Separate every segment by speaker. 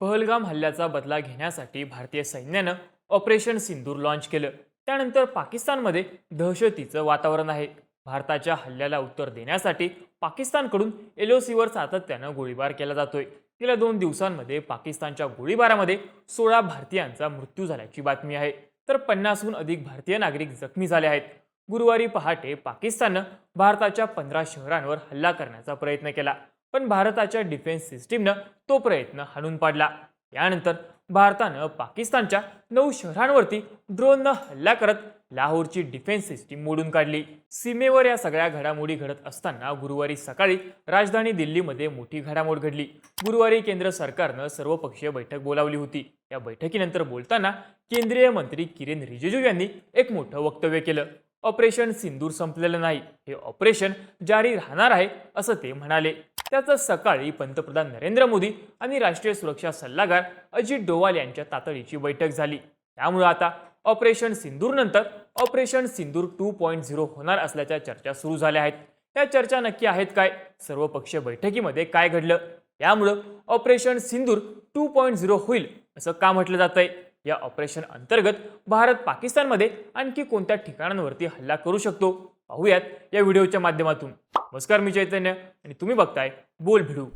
Speaker 1: पहलगाम हल्ल्याचा बदला घेण्यासाठी भारतीय सैन्यानं ऑपरेशन सिंदूर लॉन्च केलं. त्यानंतर पाकिस्तानमध्ये दहशतीचं वातावरण आहे. भारताच्या हल्ल्याला उत्तर देण्यासाठी पाकिस्तानकडून एलओसीवर सातत्यानं गोळीबार केला जातोय. गेल्या दोन दिवसांमध्ये पाकिस्तानच्या गोळीबारामध्ये सोळा भारतीयांचा मृत्यू झाल्याची बातमी आहे. तर पन्नासहून अधिक भारतीय नागरिक जखमी झाले आहेत. गुरुवारी पहाटे पाकिस्ताननं भारताच्या पंधरा शहरांवर हल्ला करण्याचा प्रयत्न केला. पण भारताच्या डिफेन्स सिस्टीमनं तो प्रयत्न हाणून पाडला. यानंतर भारतानं पाकिस्तानच्या नऊ शहरांवरती ड्रोननं हल्ला करत लाहोरची डिफेन्स सिस्टीम मोडून काढली. सीमेवर या सगळ्या घडामोडी घडत असताना गुरुवारी सकाळी राजधानी दिल्लीमध्ये मोठी घडामोड घडली. गुरुवारी केंद्र सरकारनं सर्वपक्षीय बैठक बोलावली होती. या बैठकीनंतर बोलताना केंद्रीय मंत्री किरेन रिजिजू यांनी एक मोठं वक्तव्य केलं. ऑपरेशन सिंदूर संपलेलं नाही. हे ऑपरेशन जारी राहणार आहे असं ते म्हणाले. त्याचं सकाळी पंतप्रधान नरेंद्र मोदी आणि राष्ट्रीय सुरक्षा सल्लागार अजित डोवाल यांच्या तातडीची बैठक झाली. त्यामुळे आता ऑपरेशन सिंदूर नंतर operation Sindoor two point zero होणार असल्याच्या चर्चा सुरू झाल्या आहेत. या चर्चा नक्की आहेत काय? सर्वपक्षीय बैठकीमध्ये काय घडलं? यामुळं operation Sindoor two point zero होईल असं का म्हटलं जातंय? या ऑपरेशन अंतर्गत भारत पाकिस्तानमध्ये आणखी कोणत्या ठिकाणांवरती हल्ला करू शकतो? पाहूयात या व्हिडिओच्या माध्यमातून. नमस्कार मी चैतन्य आणि तुम्ही बघताय बोल भिडू.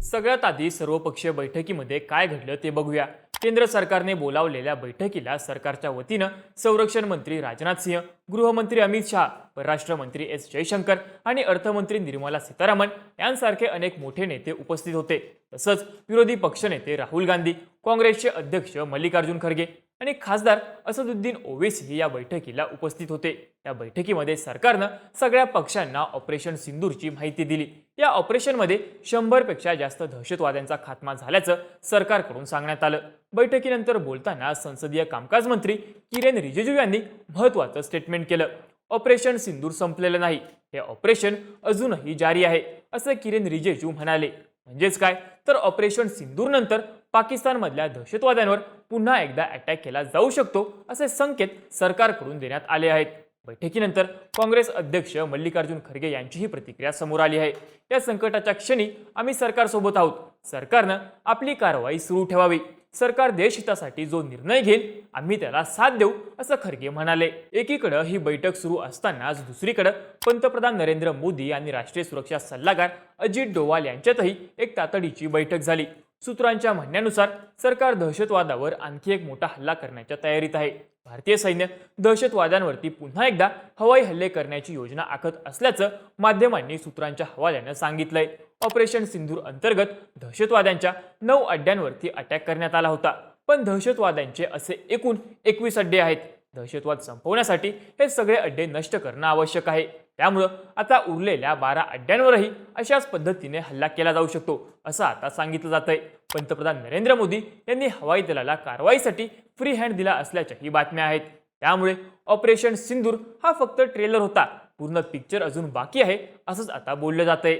Speaker 1: सगळ्यात आधी सर्वपक्षीय बैठकीमध्ये काय घडलं ते बघूया. केंद्र सरकारने बोलावलेल्या बैठकीला सरकारच्या वतीनं संरक्षण मंत्री राजनाथ सिंह गृहमंत्री अमित शहा परराष्ट्र मंत्री एस जयशंकर आणि अर्थमंत्री निर्मला सीतारामन यांसारखे अनेक मोठे नेते उपस्थित होते. तसंच विरोधी पक्षनेते राहुल गांधी काँग्रेसचे अध्यक्ष मल्लिकार्जुन खरगे आणि खासदार असदुद्दीन ओवेसी या बैठकीला उपस्थित होते. या बैठकीमध्ये सरकारनं सगळ्या पक्षांना ऑपरेशन सिंदूरची माहिती दिली. या ऑपरेशनमध्ये शंभरपेक्षा जास्त दहशतवाद्यांचा खात्मा झाल्याचं सरकारकडून सांगण्यात आलं. बैठकीनंतर बोलताना संसदीय कामकाज मंत्री किरेन रिजिजू यांनी महत्त्वाचं स्टेटमेंट केलं. ऑपरेशन सिंदूर संपलेलं नाही. हे ऑपरेशन अजूनही जारी आहे असं किरेन रिजिजू म्हणाले. म्हणजेच काय? तर ऑपरेशन सिंदूर नंतर पाकिस्तानमधल्या दहशतवाद्यांवर पुन्हा एकदा अटॅक केला जाऊ शकतो असे संकेत सरकारकडून देण्यात आले आहेत. बैठकीनंतर काँग्रेस अध्यक्ष मल्लिकार्जुन खरगे यांचीही प्रतिक्रिया समोर आली आहे. या संकटाच्या क्षणी आम्ही सरकारसोबत आहोत. सरकारनं आपली कारवाई सुरू ठेवावी. सरकार देशहितासाठी जो निर्णय घेईल आम्ही त्याला साथ देऊ असं खरगे म्हणाले. एकीकडं ही बैठक सुरू असतानाच दुसरीकडं पंतप्रधान नरेंद्र मोदी आणि राष्ट्रीय सुरक्षा सल्लागार अजित डोवाल यांच्यातही एक तातडीची बैठक झाली. सूत्रांच्या म्हणण्यानुसार सरकार दहशतवादावर आणखी एक मोठा हल्ला करण्याच्या तयारीत आहे. भारतीय सैन्य दहशतवाद्यांवरती पुन्हा एकदा हवाई हल्ले करण्याची योजना आखत असल्याचं माध्यमांनी सूत्रांच्या हवाल्यानं सांगितलंय. ऑपरेशन सिंधूर अंतर्गत दहशतवाद्यांच्या नऊ अड्ड्यांवरती अटॅक करण्यात आला होता. पण दहशतवाद्यांचे असे एकूण एकवीस अड्डे आहेत. दहशतवाद संपवण्यासाठी हे सगळे अड्डे नष्ट करणं आवश्यक आहे. त्यामुळं आता उरलेल्या बारा अड्ड्यांवरही अशाच पद्धतीने हल्ला केला जाऊ शकतो असं आता सांगितलं जात आहे पंतप्रधान नरेंद्र मोदी यांनी हवाई दलाला कारवाईसाठी फ्री हँड दिला असल्याच्याही बातम्या आहेत. त्यामुळे ऑपरेशन सिंदूर हा फक्त ट्रेलर होता. पूर्ण पिक्चर अजून बाकी आहे असंच आता बोललं जात आहे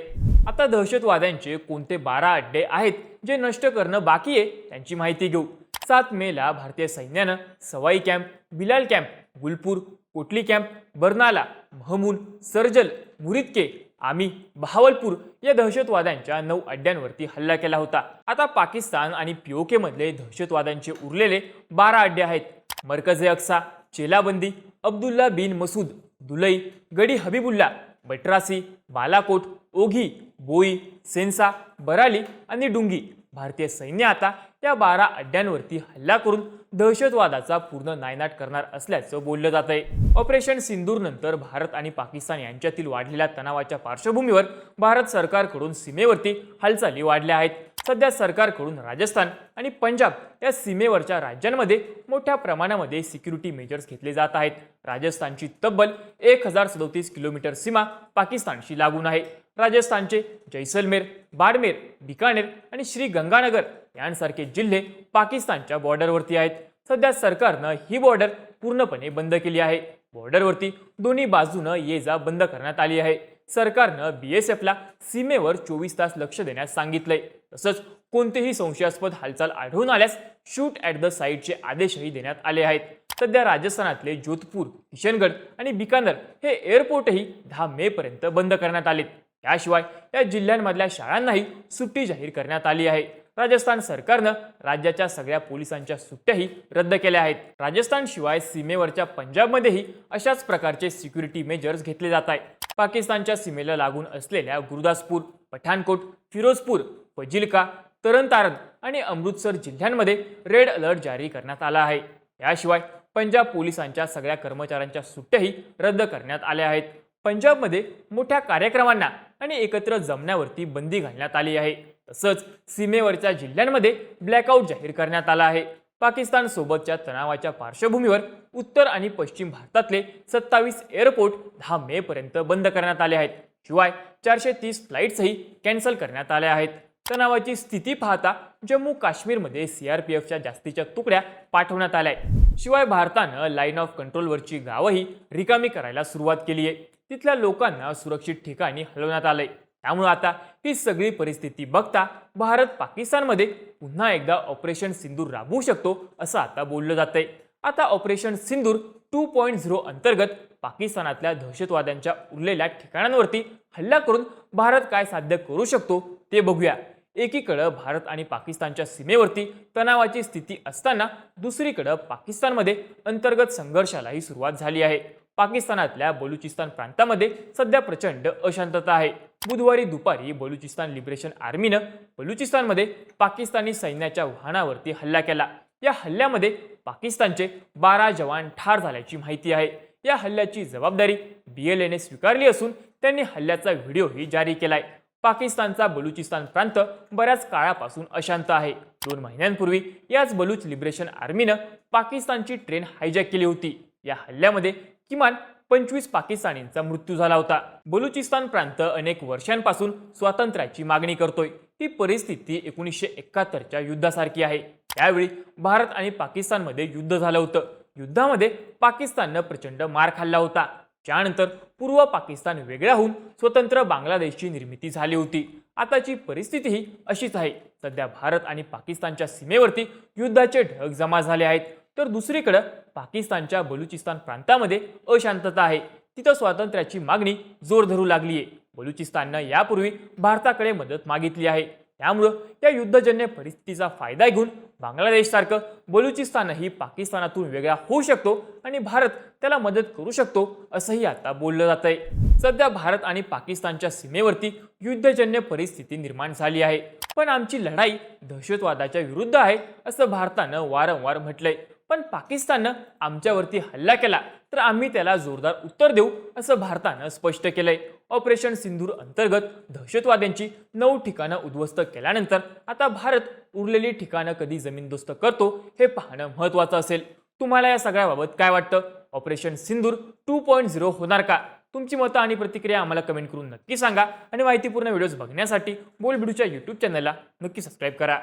Speaker 1: आता दहशतवाद्यांचे कोणते बारा अड्डे आहेत जे नष्ट करणं बाकी आहे त्यांची माहिती घेऊ. सात मेला भारतीय सैन्यानं Sawai camp Bilal camp Gulpur Kotli camp Barnala Mehmoon Sarjal Muridke आमी बहावलपूर या दहशतवाद्यांच्या नऊ अड्ड्यांवरती हल्ला केला होता. आता पाकिस्तान आणि पीओके मधले दहशतवाद्यांचे उरलेले बारा अड्डे आहेत. मरकज ए अक्सा चेलाबंदी अब्दुल्ला बिन मसूद दुलई गडी हबीबुल्ला बट्रासी बालाकोट ओघी बोई सेन्सा बराली आणि डुंगी. भारतीय सैन्य आता त्या बारा अड्ड्यांवरती हल्ला करून दहशतवादाचा पूर्ण नायनाट करणार असल्याचं बोललं जात आहे ऑपरेशन सिंदूर नंतर भारत आणि पाकिस्तान यांच्यातील वाढलेल्या तणावाच्या पार्श्वभूमीवर भारत सरकारकडून सीमेवरती हालचाली वाढल्या आहेत. सध्या सरकारकडून राजस्थान आणि पंजाब या सीमेवरच्या राज्यांमध्ये मोठ्या प्रमाणामध्ये सिक्युरिटी मेजर्स घेतले जात आहेत. राजस्थानची तब्बल एक हजार सदोतीस किलोमीटर सीमा पाकिस्तानशी लागून आहे. राजस्थानचे जैसलमेर बाडमेर बिकानेर आणि श्री गंगानगर यांसारखे जिल्हे पाकिस्तानच्या बॉर्डरवरती आहेत. सध्या सरकारनं ही बॉर्डर पूर्णपणे बंद केली आहे. बॉर्डरवरती दोन्ही बाजूनं ये जा बंद करण्यात आली आहे. सरकारनं बी एस एफला सीमेवर चोवीस तास लक्ष देण्यास सांगितलंय. तसंच कोणतेही संशयास्पद हालचाल आढळून आल्यास शूट ॲट द साईटचे आदेशही देण्यात आले आहेत. सध्या राजस्थानातले जोधपूर किशनगड आणि बिकानेर हे एअरपोर्टही दहा मे पर्यंत बंद करण्यात आलेत. याशिवाय या जिल्ह्यांमधल्या शाळांनाही सुट्टी जाहीर करण्यात आली आहे. राजस्थान सरकारनं राज्याच्या सगळ्या पोलिसांच्या सुट्ट्याही रद्द केल्या आहेत. राजस्थान शिवाय सीमेवरच्या पंजाबमध्येही अशाच प्रकारचे सिक्युरिटी मेजर्स घेतले जात आहेत. पाकिस्तानच्या सीमेला लागून असलेल्या गुरुदासपूर पठाणकोट फिरोजपूर फजिल्का तारण आणि अमृतसर जिल्ह्यांमध्ये रेड अलर्ट जारी करण्यात आला आहे. याशिवाय पंजाब पोलिसांच्या सगळ्या कर्मचाऱ्यांच्या सुट्ट्याही रद्द करण्यात आल्या आहेत. पंजाबमध्ये मोठ्या कार्यक्रमांना आणि एकत्र जमण्यावरती बंदी घालण्यात आली आहे. तसंच सीमेवरच्या जिल्ह्यांमध्ये ब्लॅकआउट जाहीर करण्यात आला आहे. पाकिस्तानसोबतच्या तणावाच्या पार्श्वभूमीवर उत्तर आणि पश्चिम भारतातले सत्तावीस एअरपोर्ट दहा मे पर्यंत बंद करण्यात आले आहेत. शिवाय चारशे तीस फ्लाईट्सही कॅन्सल करण्यात आल्या आहेत. तणावाची स्थिती पाहता जम्मू काश्मीरमध्ये सीआरपीएफच्या जास्तीच्या तुकड्या पाठवण्यात आल्या आहेत. शिवाय भारतानं लाईन ऑफ कंट्रोलवरची गावंही रिकामी करायला सुरुवात केली आहे. तिथल्या लोकांना सुरक्षित ठिकाणी हलवण्यात आलंय. त्यामुळे आता ही सगळी परिस्थिती बघता भारत पाकिस्तानमध्ये पुन्हा एकदा ऑपरेशन सिंदूर राबवू शकतो असं आता बोललं जातंय. आता operation Sindoor two point zero अंतर्गत पाकिस्तानातल्या दहशतवाद्यांच्या उरलेल्या ठिकाणांवरती हल्ला करून भारत काय साध्य करू शकतो ते बघूया. एकीकडं भारत आणि पाकिस्तानच्या सीमेवरती तणावाची स्थिती असताना दुसरीकडं पाकिस्तानमध्ये अंतर्गत संघर्षालाही सुरुवात झाली आहे. पाकिस्तानातल्या बलुचिस्तान प्रांतामध्ये सध्या प्रचंड अशांतता आहे. बुधवारी दुपारी बलुचिस्तान लिबरेशन आर्मीनं बलुचिस्तानमध्ये पाकिस्तानी सैन्याच्या वाहनावरती हल्ला केला. या हल्ल्यामध्ये पाकिस्तानचे बारा जवान ठार झाल्याची माहिती आहे. या हल्ल्याची जबाबदारी बी एल एने स्वीकारली असून त्यांनी हल्ल्याचा व्हिडिओही जारी केलाय. पाकिस्तानचा बलुचिस्तान प्रांत बऱ्याच काळापासून अशांत आहे. दोन महिन्यांपूर्वी याच बलूच लिबरेशन आर्मीनं पाकिस्तानची ट्रेन हायजॅक केली होती. या हल्ल्यामध्ये किमान पंचवीस पाकिस्तानींचा मृत्यू झाला होता. बलुचिस्तान प्रांत अनेक वर्षांपासून स्वातंत्र्याची मागणी करतोय. ही परिस्थिती एकोणीसशे एकाहत्तरच्या युद्धासारखी आहे. त्यावेळी भारत आणि पाकिस्तानमध्ये युद्ध झालं होतं. युद्धामध्ये पाकिस्ताननं प्रचंड मार खाल्ला होता. त्यानंतर पूर्व पाकिस्तान वेगळा होऊन स्वतंत्र बांगलादेशची निर्मिती झाली होती. आताची परिस्थितीही अशीच आहे. सध्या भारत आणि पाकिस्तानच्या सीमेवरती युद्धाचे ढग जमा झाले आहेत. तर दुसरीकडं पाकिस्तानच्या बलुचिस्तान प्रांतामध्ये अशांतता आहे. तिथं स्वातंत्र्याची मागणी जोर धरू लागली आहे. बलुचिस्ताननं यापूर्वी भारताकडे मदत मागितली आहे. त्यामुळं या युद्धजन्य परिस्थितीचा फायदा घेऊन बांगलादेशसारखं बलुचिस्तानही पाकिस्तानातून वेगळा होऊ शकतो आणि भारत त्याला मदत करू शकतो असंही आता बोललं जात आहे सध्या भारत आणि पाकिस्तानच्या सीमेवरती युद्धजन्य परिस्थिती निर्माण झाली आहे. पण आमची लढाई दहशतवादाच्या विरुद्ध आहे असं भारतानं वारंवार म्हटलंय. पण पाकिस्ताननं आमच्यावरती हल्ला केला तर आम्ही त्याला जोरदार उत्तर देऊ असं भारतानं स्पष्ट केलंय. ऑपरेशन सिंधूर अंतर्गत दहशतवाद्यांची नऊ ठिकाणं उद्ध्वस्त केल्यानंतर आता भारत उरलेली ठिकाणं कधी जमीनदोस्त करतो हे पाहणं महत्त्वाचं असेल. तुम्हाला या सगळ्याबाबत काय वाटतं? Operation Sindoor two point zero होणार का? तुमची मतं आणि प्रतिक्रिया आम्हाला कमेंट करून नक्की सांगा आणि माहितीपूर्ण व्हिडिओज बघण्यासाठी बोल बिडूच्या यूट्यूब चॅनलला नक्की सबस्क्राईब करा.